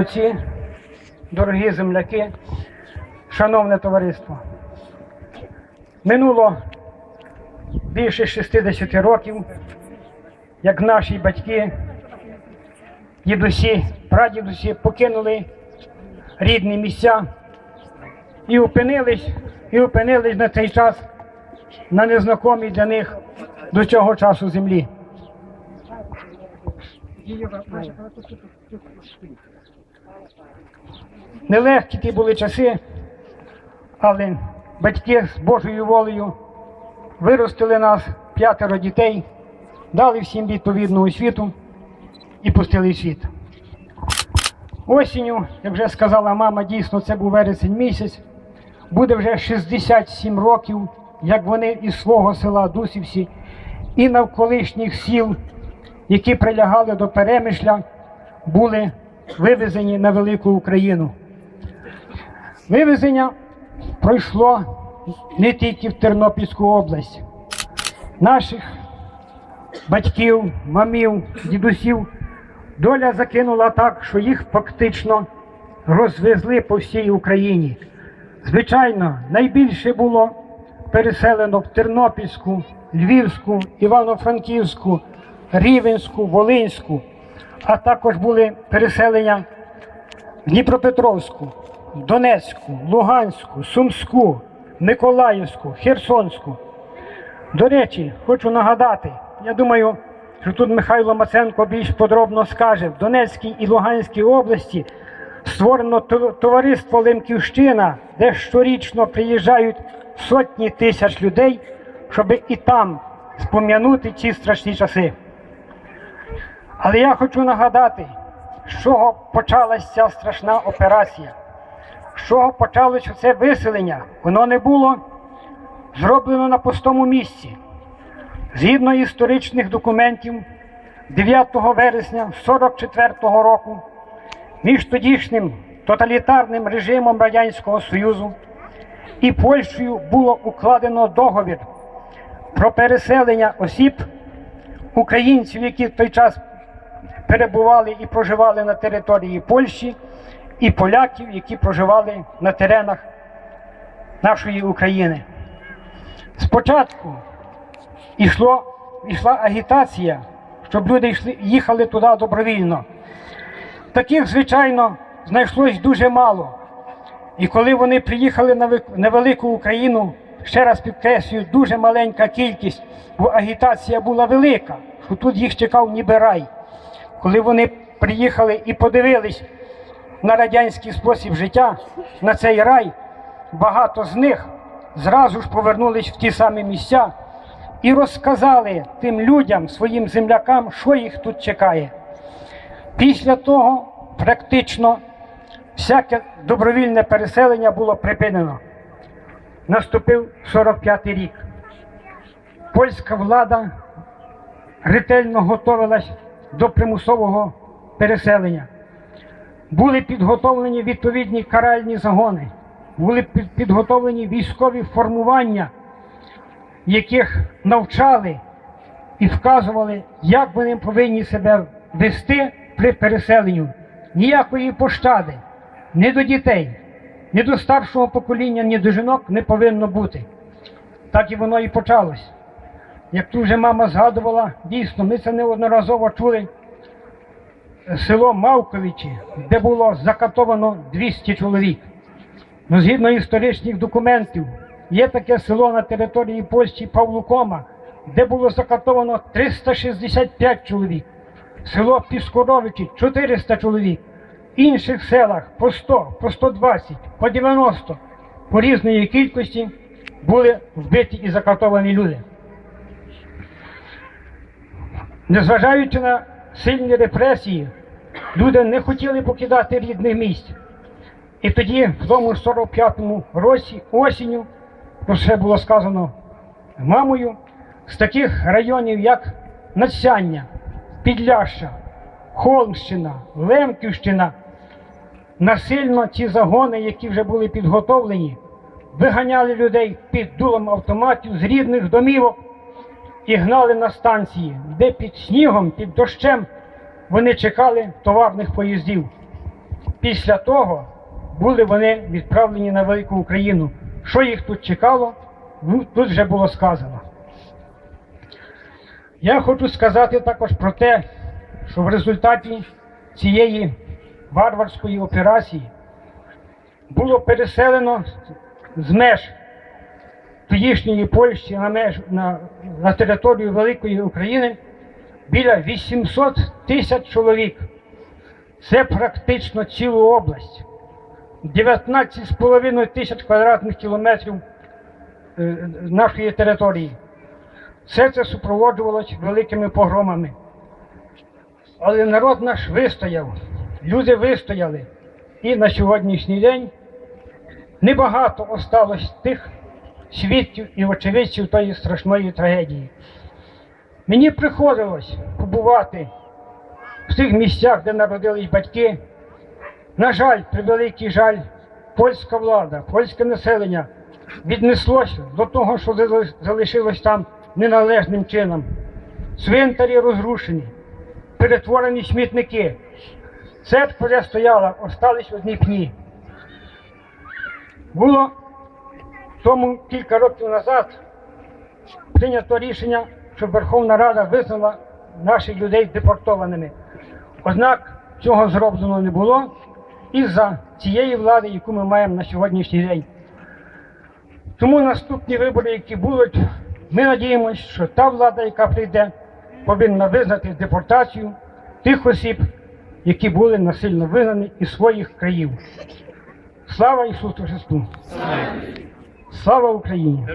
Отці, дорогі земляки, шановне товариство, минуло більше 60 років, як наші батьки, дідусі, прадідусі покинули рідні місця і опинились, і опинились на цей час на незнакомій для них до цього часу землі. Нелегкі ті були часи, але батьки з Божою волею виростили нас п'ятеро дітей, дали всім відповідну освіту і пустили світ. Осінню, як вже сказала мама, дійсно це був вересень місяць, буде вже 67 років, як вони із свого села Дусівці і навколишніх сіл, які прилягали до Перемишля, були вивезені на велику Україну. Вивезення пройшло не тільки в Тернопільську область. Наших батьків, мамів, дідусів доля закинула так, що їх фактично розвезли по всій Україні. Звичайно, найбільше було переселено в Тернопільську, Львівську, Івано-Франківську, Рівенську, Волинську, а також були переселення в Дніпропетровську, Донецьку, Луганську, Сумську, Миколаївську, Херсонську. До речі, хочу нагадати, я думаю, що тут Михайло Маценко більш подробно скаже, в Донецькій і Луганській області створено товариство Лемківщина, де щорічно приїжджають сотні тисяч людей, щоб і там спом'янути ці страшні часи. Але я хочу нагадати, з чого почалася ця страшна операція, з чого почалося це виселення. Воно не було зроблено на пустому місці. Згідно історичних документів, 9 вересня 44-го року між тодішнім тоталітарним режимом Радянського Союзу і Польщею було укладено договір про переселення осіб, українців, які в той час перебували і проживали на території Польщі, і поляків, які проживали на теренах нашої України. Спочатку йшло, йшла агітація, щоб люди йшли, їхали туди добровільно. Таких, звичайно, знайшлось дуже мало. І коли вони приїхали на велику Україну, ще раз підкреслюю, дуже маленька кількість, бо агітація була велика, що тут їх чекав ніби рай. Коли вони приїхали і подивились на радянський спосіб життя, на цей рай, багато з них зразу ж повернулись в ті самі місця і розказали тим людям, своїм землякам, що їх тут чекає. Після того практично всяке добровільне переселення було припинено. Наступив 45-й рік. Польська влада ретельно готувалась до примусового переселення. Були підготовлені відповідні каральні загони, були підготовлені військові формування, яких навчали і вказували, як вони повинні себе вести при переселенню. Ніякої пощади ні до дітей, ні до старшого покоління, ні до жінок не повинно бути. Так і воно і почалось. Як тут вже мама згадувала, дійсно, ми це неодноразово чули. Село Мавковичі, де було закатовано 200 чоловік. Ну, згідно історичних документів, є таке село на території Польщі Павлукома, де було закатовано 365 чоловік. Село Піскоровичі 400 чоловік. В інших селах по 100, по 120, по 90, по різної кількості були вбиті і закатовані люди. Незважаючи на сильні репресії, люди не хотіли покидати рідних місць. І тоді, в тому 45-му році, осінню, про все було сказано мамою, з таких районів, як Надсяння, Підляща, Холмщина, Лемківщина, насильно ці загони, які вже були підготовлені, виганяли людей під дулом автоматів з рідних домівок і гнали на станції, де під снігом, під дощем вони чекали товарних поїздів. після того були вони відправлені на велику Україну. Що їх тут чекало, ну, тут вже було сказано. Я хочу сказати також про те, що в результаті цієї варварської операції було переселено з меж тодішньої Польщі на, меж, на, на територію Великої України біля 800 тисяч чоловік. Це практично цілу область. 19,5 тисяч квадратних кілометрів е, нашої території. Все це супроводжувалось великими погромами. Але народ наш вистояв, люди вистояли. І на сьогоднішній день небагато осталось тих свідків і очевидців тої страшної трагедії. Мені приходилось побувати в тих місцях, де народились батьки. На жаль, превеликий жаль, польська влада, польське населення віднеслося до того, що залишилось там неналежним чином. Цвинтарі розрушені, перетворені смітники. Церква, де стояла, остались одні пні. Було тому кілька років назад прийнято рішення, щоб Верховна Рада визнала наших людей депортованими. Однак цього зроблено не було із-за цієї влади, яку ми маємо на сьогоднішній день. Тому наступні вибори, які будуть, ми надіємося, що та влада, яка прийде, повинна визнати депортацію тих осіб, які були насильно вигнані із своїх країв. Слава Ісусу Христу! Слава Україні!